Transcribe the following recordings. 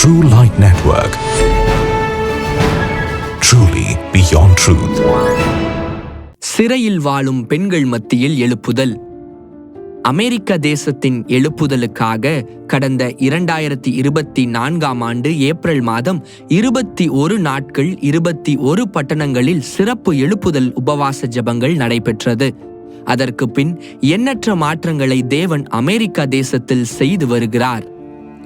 True Light Network. Truly beyond truth. சிறையில் வாழும் பெண்கள் மத்தியில் எழுப்புதல் அமெரிக்க தேசத்தின் எழுப்புதலுக்காக கடந்த இரண்டாயிரத்தி இருபத்தி நான்காம் ஆண்டு ஏப்ரல் மாதம் இருபத்தி ஒரு நாட்கள் இருபத்தி ஒரு பட்டணங்களில் சிறப்பு எழுப்புதல் உபவாச ஜெபங்கள் நடைபெற்றது அதற்கு பின் எண்ணற்ற மாற்றங்களை தேவன் அமெரிக்கா தேசத்தில் செய்து வருகிறார்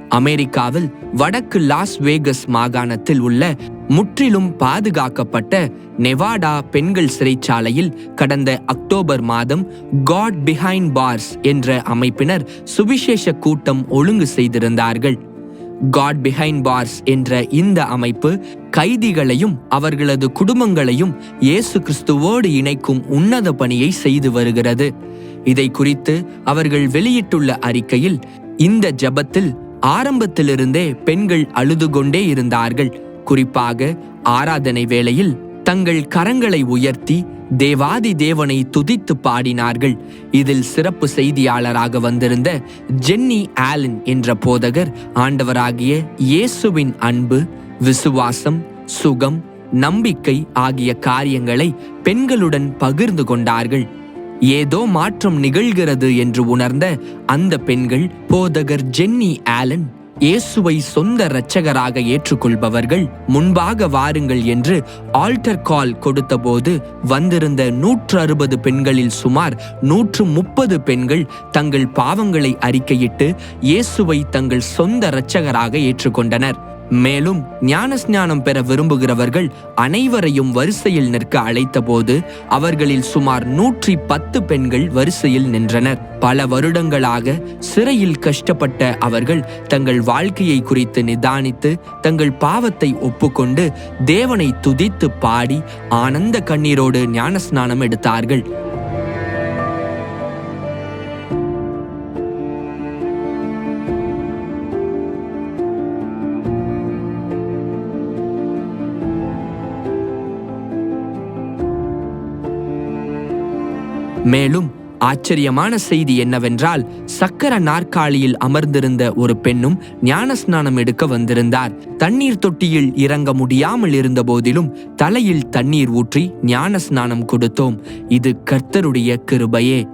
அமெரிக்காவில் வடக்கு லாஸ் வேகஸ் மாகாணத்தில் உள்ள முற்றிலும் பாதுகாக்கப்பட்ட நெவாடா பெண்கள் சிறைச்சாலையில் கடந்த அக்டோபர் மாதம் காட் பிஹைண்ட் பார்ஸ் என்ற அமைப்பினர் சுவிசேஷ கூட்டம் ஒழுங்கு செய்திருந்தார்கள். காட் பிஹைண்ட் பார்ஸ் என்ற இந்த அமைப்பு கைதிகளையும் அவர்களது குடும்பங்களையும் இயேசு கிறிஸ்துவோடு இணைக்கும் உன்னத பணியை செய்து வருகிறது. இதை குறித்து அவர்கள் வெளியிட்டுள்ள அறிக்கையில் இந்த ஜெபத்தில் ஆரம்பத்திலிருந்தே பெண்கள் அழுது கொண்டே இருந்தார்கள். குறிப்பாக ஆராதனை வேளையில் தங்கள் கரங்களை உயர்த்தி தேவாதி தேவனை துதித்து பாடினார்கள். இதில் சிறப்பு செய்தியாளராக வந்திருந்த ஜென்னி ஆலன் என்ற போதகர் ஆண்டவராகிய இயேசுவின் அன்பு விசுவாசம் சுகம் நம்பிக்கை ஆகிய காரியங்களை பெண்களுடன் பகிர்ந்து கொண்டார்கள். ஏதோ மாற்றம் நிகழ்கிறது என்று உணர்ந்த அந்த பெண்கள் போதகர் ஜென்னி ஆலன் இயேசுவை சொந்த இரட்சகராக ஏற்றுக்கொள்பவர்கள் முன்பாக வாருங்கள் என்று ஆல்டர் கால் கொடுத்தபோது வந்திருந்த நூற்று அறுபது பெண்களில் சுமார் நூற்று முப்பது பெண்கள் தங்கள் பாவங்களை அறிக்கையிட்டு இயேசுவை தங்கள் சொந்த இரட்சகராக ஏற்றுக்கொண்டனர். மேலும் ஞானஸ்நானம் பெற விரும்புகிறவர்கள் அனைவரையும் வரிசையில் நிற்க அழைத்தபோது அவர்களில் சுமார் நூற்றி பத்து பெண்கள் வரிசையில் நின்றனர். பல வருடங்களாக சிறையில் கஷ்டப்பட்ட அவர்கள் தங்கள் வாழ்க்கையை குறித்து நிதானித்து தங்கள் பாவத்தை ஒப்புக்கொண்டு தேவனை துதித்து பாடி ஆனந்த கண்ணீரோடு ஞானஸ்நானம் எடுத்தார்கள். மேலும் ஆச்சரியமான செய்தி என்னவென்றால் சக்கர நாற்காலியில் அமர்ந்திருந்த ஒரு பெண்ணும் ஞானஸ்நானம் எடுக்க வந்திருந்தார். தண்ணீர் தொட்டியில் இறங்க முடியாமல் இருந்த போதிலும் தலையில் தண்ணீர் ஊற்றி ஞானஸ்நானம் கொடுத்தோம். இது கர்த்தருடைய கிருபையே.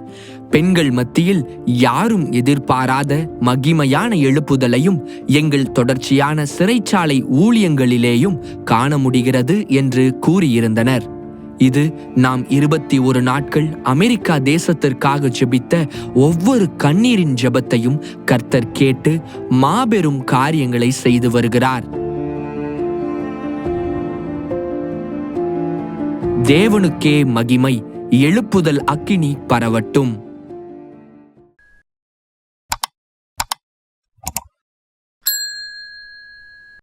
பெண்கள் மத்தியில் யாரும் எதிர்பாராத மகிமையான எழுப்புதலையும் எங்கள் தொடர்ச்சியான சிறைச்சாலை ஊழியங்களிலேயும் காண முடிகிறது என்று கூறியிருந்தனர். இது நாம் இருபத்தி ஒரு நாட்கள் அமெரிக்கா தேசத்திற்காக ஜெபித்த ஒவ்வொரு கண்ணீரின் ஜெபத்தையும் கர்த்தர் கேட்டு மாபெரும் காரியங்களை செய்து வருகிறார். தேவனுக்கே மகிமை எழுப்புதல் அக்கினி பரவட்டும்.